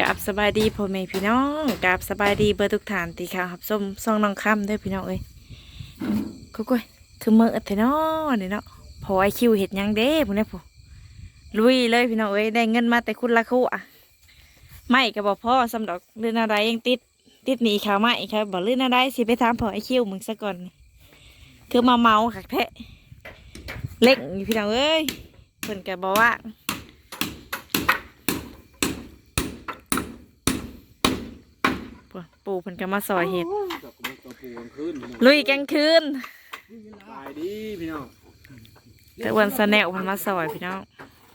กับสบายดีพ่อแม่พี่น้องกับสบายดีเบอร์ทุกฐานตีค่ะครับส้มซองน้องคำเด้วยพี่น้องเอ้ยกุ๊กยคือเมืออัดเถอเนี่ยเนาะพอไอคิวเห็ดยังเด้พวกนี้ผู้ลุยเลยพี่น้องเอ้ยได้เงินมาแต่คุณละคู่อะไม่ก็บอกพ่อสำดอกเรื่องอะไรยังติดติดหนีข่าวไม่ครับบอกเรื่องอะไรสิไปถามพ่อไอคิวมึงซะก่อนคือมาเมาขักแทะเล็กอยู่พี่น้องเอ้ยเพิ่นก็บอกว่า ปู่เพิ่นก็มาซอยเห็ดดอกกระบอกกระปูกลางคืนพี่น้องลุยกลางคืน ตายดีพี่น้องแต่วันสะแนวเพิ่นมาซอยพี่น้อง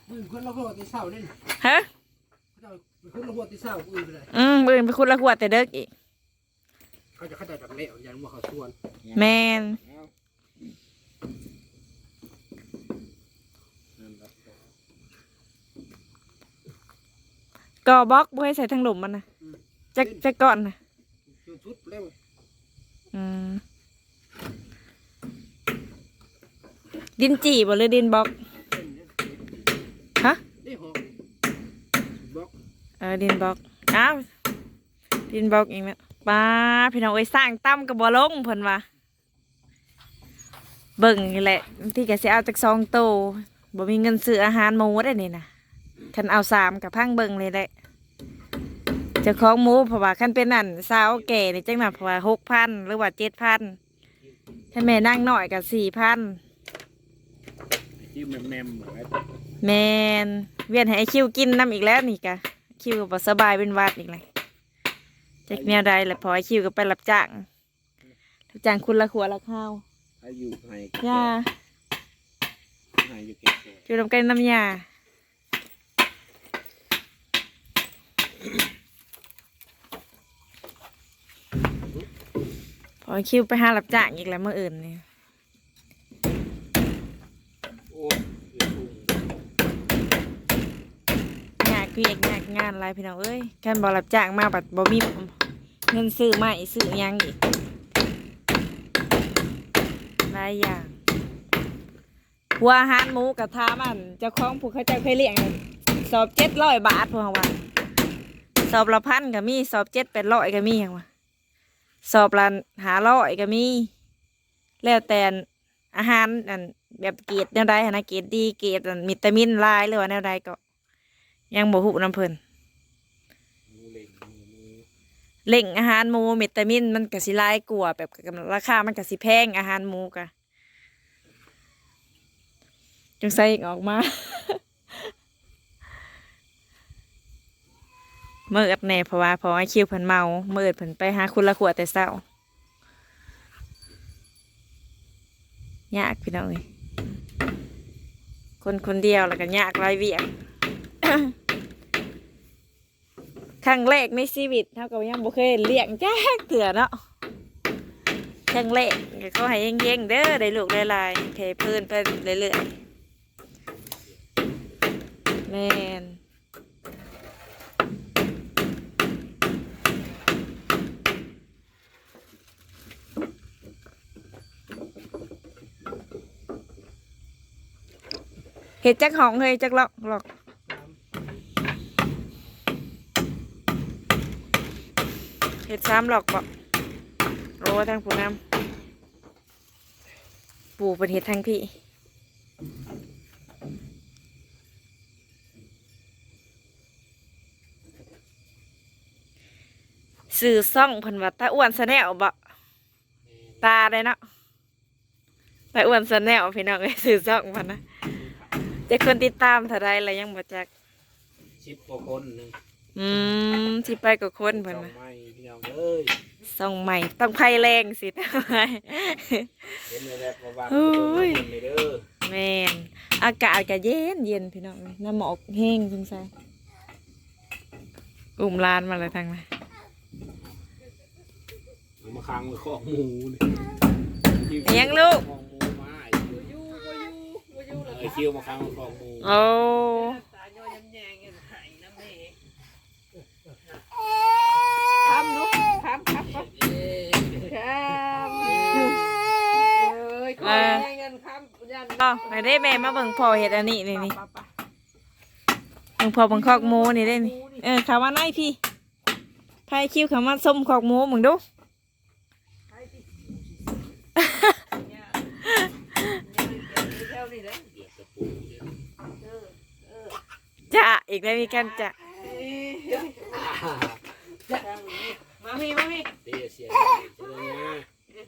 ปืนคนละหัวตีเสาเล่นฮะเขาจะเป็นคนละหัวตีเสาปืนไปเลยอืมปืนไปคุณละขวดแต่เด็กอีกเขาจะเข้าใจจากเละยันว่าเขาชวนแมนนั่นแหละก่อบล็อกบ่ให้ใส่ทั้งหลุมมันนะ จักจักก่อนนะชวนชุดเร็วอืมดินจีบ่หรือดินบล็อกฮะนี่หอมบล็อกเออดินบล็อกอ้าวดินบล็อกเองแม่ป้าพี่น้องเอ้ยสร้างตั้มกับบ่ลงเพิ่นว่าเบิ่งนี่แหละที่ก็สิเอาจากซองโตบ่มีเงินซื้ออาหารหมูได้นี่นะคันเอาสามกับพังเบิ่งเลยแห ละเจ้าของหมูเพราะว่าคันเป็นนั่นสาวแก่นี่จังหน่ะเพราะว่าหกพันหรือว่าเจ็ดพันถ้าแม่นั่งหน่อยกับสี่พันไอ้ที่แมมแมมเหมือนไอ้แมนเวียนให้ไอ้คิวกินน้ำอีกแล้วนี่กะคิวก็บ่สบายเป็นหวัดอีกเลยจากแนวใดแหละพอไอ้คิวก็ไปรับจ้างรับจ้างคุณละขัวละข้าวอายุให้ย่าให้อยู่เก็บตัวอยู่ทำกันน้ำยา พอไอ้คิวไปหารับจ้างอีกแล้วเมื่ออื่นนี่ยงานเวียกงานงานอะไรพี่น้องเอ้ยแค่บอรับจ้างมาบัดบ่มีเงินซื้อไม่ซื้อยังอีกหลายอย่างหัวหารหมูกระทามันเจ้าของผู้เขาเจ้าเคยเลี้ยงสอบเจ็ดร้อยบาทพวกว่าสอบละพันก็มีสอบเจ็ดแปดร้อยก็มีอย่างว่า สอบละหาร้อยก็มี แล้วแต่อาหารอันแบบเกรดแนวใดนะเกรดดีเกรดอันวิตามินลายหรือว่าแนวใดก็ ยังบ่หูน้ำเพิ่นเล็งหมูหมูเล่งอาหารหมูวิตามินมันก็สิลายกว่าแบบราคามันก็สิแพงอาหารหมูกะจงใส่ออกมา เมื่อดแน่เพราะว่าเพอไอคิวเพิ่นเมาเมื่อดเพิ่นไปหาคุณละขวดแต่เช้ายากพี่น้องเอ้ยคนคนเดียวแล้วก็ยากหลายเวียกครั้งแรกในชีวิตเท่ากับยังบ่เคยเลี้ยงแจ้าเถื่อเนาะครั้งแรกก็ขอให้เฮงๆเด้อได้ลูกได้ลายเพเพื้นไปเรื่อยๆแม่น เห็ดจักหองเฮ้ยจักหลอกหลอกเห็ดซ้ำหรอกบอกโอ้ทางผู้นำปู่เป็นเห็ดทางพี่สื่อซ่องเพันว่าตาอ้วนสะแนวบ่ตาได้เนาะตาอ้วนสะแนวพี่น้องไอ้ยสื่อซ่องเพันนะ จะคนติดตามเท่าไรอะไรยังบ่จักชิปกว่าคนหนึ่งอืมที่ไปกับคนเพิ่นสองนะไม้พี่น้องเอ้ยส่องใหม่ต้องไพ่แรงสิทำไม เห็นเลยแหละประวัติโอ้ย คนเลยเด้อแมนอากาศก็เย็นเย็นพี่น้องน้ำหมอกแห้งจริงใช่อุ่มลานมาเลยทางนั้นเอามาค้างไว้ของหมูนี่ยังลูกของหมูมาไอ้ไอ้ คิวมาค้างไว้ของหมูโอ้ทำลูกทำครับครับครับเอออ๋อไปได้แม่มาเบิ่งพ่อเห็ดอันนี้นี่นี่เมึงพอบังคอกหมูนี่ได้นี่เออขามาไหนพี่พายคิวขามาส้มคอกหมูมึงดู จะ อีกแล้วมีกันจะมาพี่มาพี่เดี๋ยวเสียงใหม่เจอเนี่ย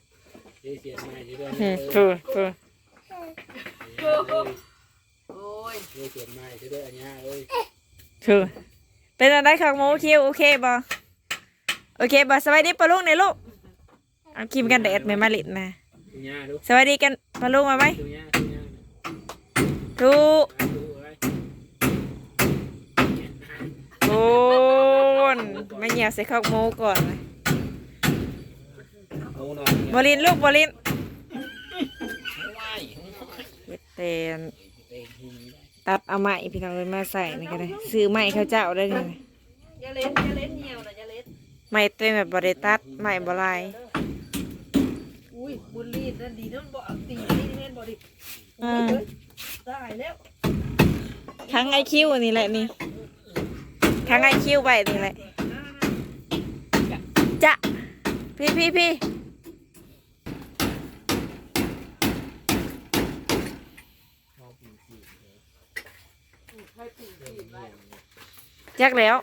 เดี๋ยวเสียงใหม่เจออืเนี่มยถูกถูกโอ้ยเดี๋ยวเสียงใหม่เจออันเนี้ยเอ้ยถูกเป็นอะไรคอกหมูคิวโอเคบ่โอเคบ่สวัสดีปะลุงเนี่ยลูกเอาครีมกันแดดไม่มาลิดนะดูเนี่ยดูสวัสดีกันปะลุงมาไหมดูเนี่ยดูเนี่ยถูก นไม่เหี่ยวใส่คอกหมูก่อนเลยเอาหน่อยบอลินลูกบอลินไหว้เฮ็ดแต่นเต็มที่ตัดเอาไม้พี่น้องเลยมาใส่นี่ก็ได้ซื้อไม้เขาเจ้าได้นี่นะอย่าเล่นอย่าเล่นเหี่ยวนะอย่าเล่นไม้เต็มแบบบริตัดไม้บลายอุ้ยบุญรีดนั่นดีนั่นบ่เอาตีนี่แน่นบ่ดิอ่าตายแล้วทั้งไอคิวนี่แหละนี่ ทั้งไอคิวไปนี่แหละจะพี่พี่พี่จักแล้ว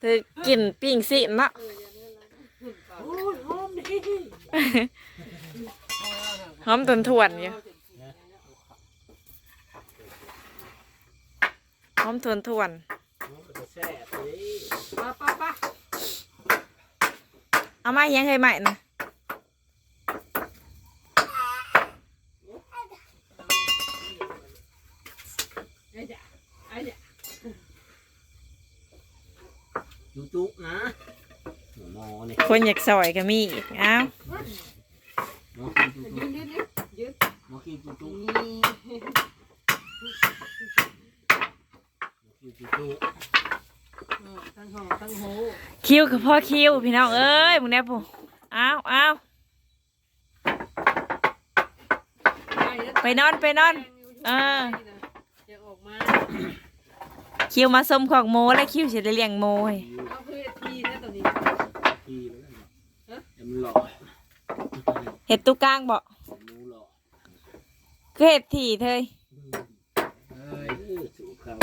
เธอกินปิ้งสิเนาะโอ้ยหอมดิหอมตนทวนอยู่หอมทวนทวนมันก็จะแซ่บเลยป้าป้าป้าเอามายังเคยใหม่นะไอ้จ้ะไอ้จ้ะจุจุนะหมอเนี่ยคนอยากซอยก็มีอีกเอ้าหมอกินจุจุยืนยืนยืนยืนหมอกินจุจุนี่หมอกินจุจุ ทั้งหอทั้งโหคิวกับพ่อคิวพี่น้องเอ้ยมึงแน่ปุ๊อ้าวอ้าวไปนอนไปนอนเออจะออกมาคิวมาส้มของโมและคิวจะได้เลี้ยงโมให้เอาคือทีนะตัวนี้ทีแล้วกันเนาะเดี๋ยวมันหลอกเห็ดตุกลางบอกหมูหลอกคือเห็ดถี่เธย เอ้ยสูเขา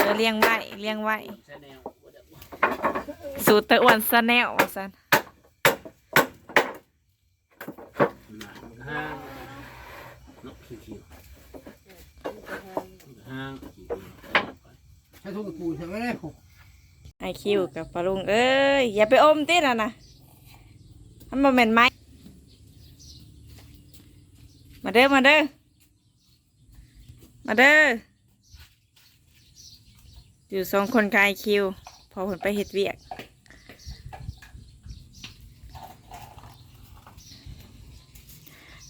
เออเลี้ยงไว้เลี้ยงไว้แช่แนวว่าเดี๋ยวสูตรตะอ้วนซะแนวว่าซันห้างนกขี้คิวห้างขี้คิวใช้ทุกปูใช่ไหมเนี่ยผมไอคิวกับปลาลุงเอ้ยอย่าไปอมติดอะนะมันบ่แม่นไม้มาเด้อมาเด้อมาเด้อ อยู่สองคนกับไอคิว พอผลไปเห็ดเวียก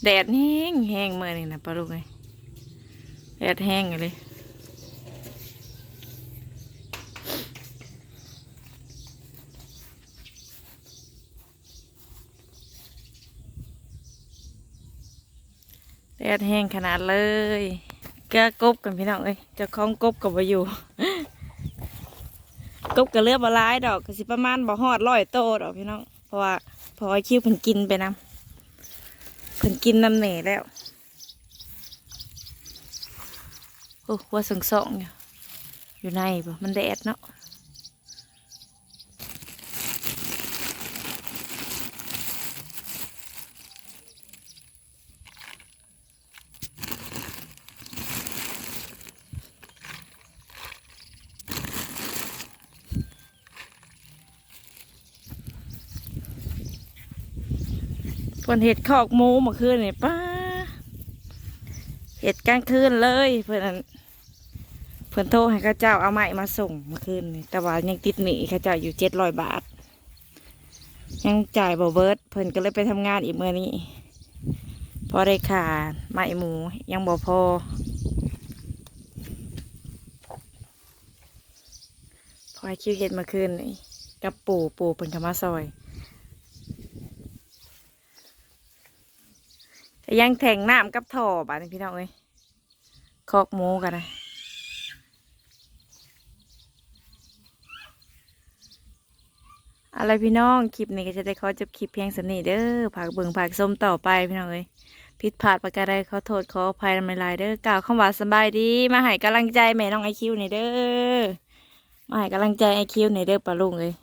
แดดแห้งแห้งเมื่อนี่นะปลาลูกเลยแดดแห้งเลยแดดแห้งขนาดเลยก็กบกันพี่น้องเอ้ยจะคล้องกบกับมาอยู่ กบกับเลือบบหลายดอกก็สิประมาณบ่หอดร้อยโตดอกพี่น้องเพราะว่าพอไอคิวเพิ่นกินไปนำเพิ่นกินน้ำเหน่แล้วโอ้ว่าสงสองอยู่อยู่ในบ่มันแดดเนาะ เพิ่นเห็ดขอกหมูเมื่อคืนนี่ป้าเห็ดกลางคืนเลยเพิ่อนเพิ่อนโทรให้ข้าเจ้าเอาไม้มาส่งเมื่อคืนนี่แต่ว่ายังติดหนี้ข้าเจ้าอยู่เจ็ดร้อยบาท ยังจ่ายบ่เบิร์ดเพิ่อนก็เลยไปทำงานอีกเมื่อนี้ พอได้ขาไม้หมูยังบ่พอพอคิวเห็ดเมื่อคืนนี่กับปู่ปู่เพิ่นก็มาซอย ยังแทงน้ำกับท่อบาดนพี่น้องเอ้ยคอกหมูกันนะอะไรพี่น้องคลิปนี้ก็จะได้ขอจบคลิปเพียงสำนีเด้อผักเบิ่งผักส้มต่อไปพี่น้องเอ้ยผิดพลาดประการใดขอโทษขออภัยไม่ลายเด้อกล่าวคำว่าสบายดี มาให้กำลังใจแม่น้องไอคิวหน่อยเด้อมาให้กำลังใจไอคิวหน่อยเด้อปลาลุงเลย